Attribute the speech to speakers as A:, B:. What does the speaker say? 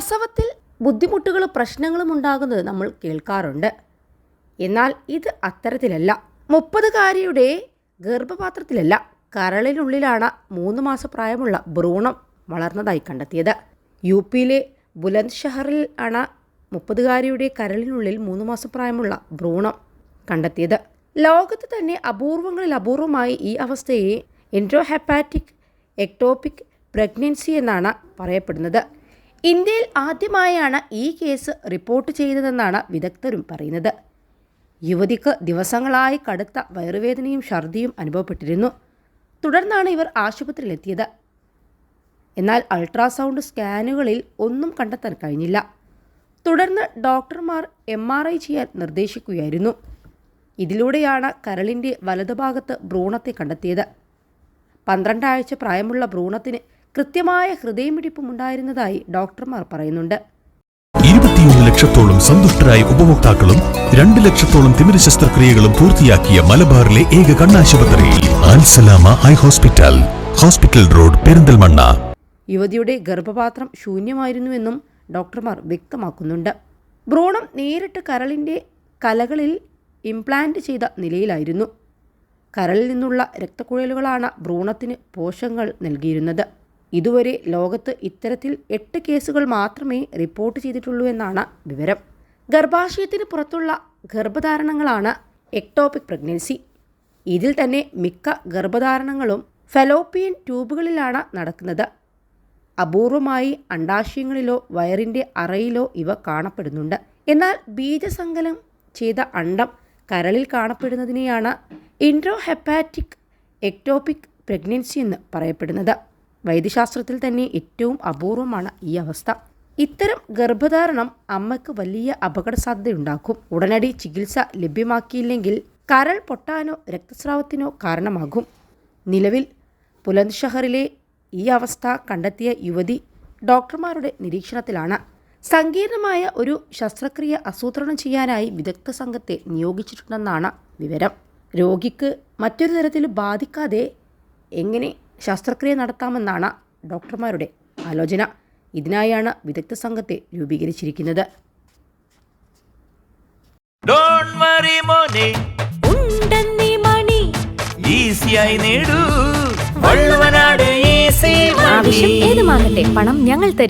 A: പ്രസവത്തിൽ ബുദ്ധിമുട്ടുകളും പ്രശ്നങ്ങളും ഉണ്ടാകുന്നത് നമ്മൾ കേൾക്കാറുണ്ട്. എന്നാൽ ഇത് അത്തരത്തിലല്ല. മുപ്പതുകാരിയുടെ ഗർഭപാത്രത്തിലല്ല. കരളിനുള്ളിലാണ് മൂന്ന് മാസ പ്രായമുള്ള ഭ്രൂണം വളർന്നതായി കണ്ടെത്തിയത്. യു പിയിലെ ബുലന്ദ് ഷഹറിൽ ആണ് മുപ്പതുകാരിയുടെ കരളിനുള്ളിൽ മൂന്ന് മാസം പ്രായമുള്ള ഭ്രൂണം കണ്ടെത്തിയത്. ലോകത്ത് തന്നെ അപൂർവങ്ങളിൽ അപൂർവമായി ഈ അവസ്ഥയെ എൻട്രോഹെപ്പാറ്റിക് എക്ടോപിക് പ്രഗ്നൻസി എന്നാണ് പറയപ്പെടുന്നത്. ഇന്ത്യയിൽ ആദ്യമായാണ് ഈ കേസ് റിപ്പോർട്ട് ചെയ്തതെന്നാണ് വിദഗ്ധരും പറയുന്നത്. യുവതിക്ക് ദിവസങ്ങളായി കടുത്ത വയറുവേദനയും ഛർദിയും അനുഭവപ്പെട്ടിരുന്നു. തുടർന്നാണ് ഇവർ ആശുപത്രിയിലെത്തിയത്. എന്നാൽ അൾട്രാസൗണ്ട് സ്കാനുകളിൽ ഒന്നും കണ്ടെത്താൻ കഴിഞ്ഞില്ല. തുടർന്ന് ഡോക്ടർമാർ എം ആർ ഐ ചെയ്യാൻ നിർദ്ദേശിക്കുകയായിരുന്നു. ഇതിലൂടെയാണ് കരളിന്റെ വലതുഭാഗത്ത് ഭ്രൂണത്തെ കണ്ടെത്തിയത്. പന്ത്രണ്ടാഴ്ച പ്രായമുള്ള ഭ്രൂണത്തിന് കൃത്യമായ ഹൃദയമിടിപ്പുമുണ്ടായിരുന്നതായി ഡോക്ടർമാർ പറയുന്നുണ്ട്.
B: ഇരുപത്തിയൊന്ന് ലക്ഷത്തോളം സന്തുഷ്ടരായ ഉപഭോക്താക്കളും രണ്ട് ലക്ഷത്തോളം തിമിര ശസ്ത്രക്രിയകളും പൂർത്തിയാക്കിയ മലബാറിലെ ഏക കണ്ണാശുപത്രി ആൻസലാമ high hospital hospital road Perinthalmanna.
A: യുവതിയുടെ ഗർഭപാത്രം ശൂന്യമായിരുന്നുവെന്നും ഡോക്ടർമാർ വ്യക്തമാക്കുന്നുണ്ട്. ഭ്രൂണം നേരിട്ട് കരളിന്റെ കലകളിൽ ഇംപ്ലാന്റ് ചെയ്ത നിലയിലായിരുന്നു. കരളിൽ നിന്നുള്ള രക്തക്കുഴലുകളാണ് ഭ്രൂണത്തിന് പോഷങ്ങൾ നൽകിയിരുന്നത്. ഇതുവരെ ലോകത്ത് ഇത്തരത്തിൽ എട്ട് കേസുകൾ മാത്രമേ റിപ്പോർട്ട് ചെയ്തിട്ടുള്ളൂ എന്നാണ് വിവരം. ഗർഭാശയത്തിന് പുറത്തുള്ള ഗർഭധാരണങ്ങളാണ് എക്ടോപിക് പ്രഗ്നൻസി. ഇതിൽ തന്നെ മിക്ക ഗർഭധാരണങ്ങളും ഫെലോപ്പിയൻ ട്യൂബുകളിലാണ് നടക്കുന്നത്. അപൂർവമായി അണ്ടാശയങ്ങളിലോ വയറിന്റെ അറയിലോ ഇവ കാണപ്പെടുന്നുണ്ട്. എന്നാൽ ബീജസങ്കലം ചെയ്ത അണ്ടം കരളിൽ കാണപ്പെടുന്നതിനെയാണ് ഇൻട്രോഹെപ്പാറ്റിക് എക്ടോപിക് പ്രഗ്നൻസി എന്ന് പറയപ്പെടുന്നത്. വൈദ്യശാസ്ത്രത്തിൽ തന്നെ ഏറ്റവും അപൂർവമാണ് ഈ അവസ്ഥ. ഇത്തരം ഗർഭധാരണം അമ്മയ്ക്ക് വലിയ അപകട സാധ്യതയുണ്ടാക്കും ഉടനടി ചികിത്സ ലഭ്യമാക്കിയില്ലെങ്കിൽ കരൾ പൊട്ടാനോ രക്തസ്രാവത്തിനോ കാരണമാകും. നിലവിൽ ബുലന്ദ്ഷഹറിലെ ഈ അവസ്ഥ കണ്ടെത്തിയ യുവതി ഡോക്ടർമാരുടെ നിരീക്ഷണത്തിലാണ്. സങ്കീർണമായ ഒരു ശസ്ത്രക്രിയ ആസൂത്രണം ചെയ്യാനായി വിദഗ്ധ സംഘത്തെ നിയോഗിച്ചിട്ടുണ്ടെന്നാണ് വിവരം. രോഗിക്ക് മറ്റൊരു തരത്തിൽ ബാധിക്കാതെ എങ്ങനെ ശസ്ത്രക്രിയ നടത്താമെന്നാണ് ഡോക്ടർമാരുടെ ആലോചന. ഇതിനായാണ് വിദഗ്ധ സംഘത്തെ രൂപീകരിച്ചിരിക്കുന്നത്.
C: ഡോണ്ട് വറി മോനെ.
D: ഉണ്ടെന്നീ മണി.
C: ഈസിയായി നേടൂ. വള്ളുവനാട് ഈസി
D: ആവശ്യം ഏതുമാകട്ടെ പണം ഞങ്ങൾ തരും.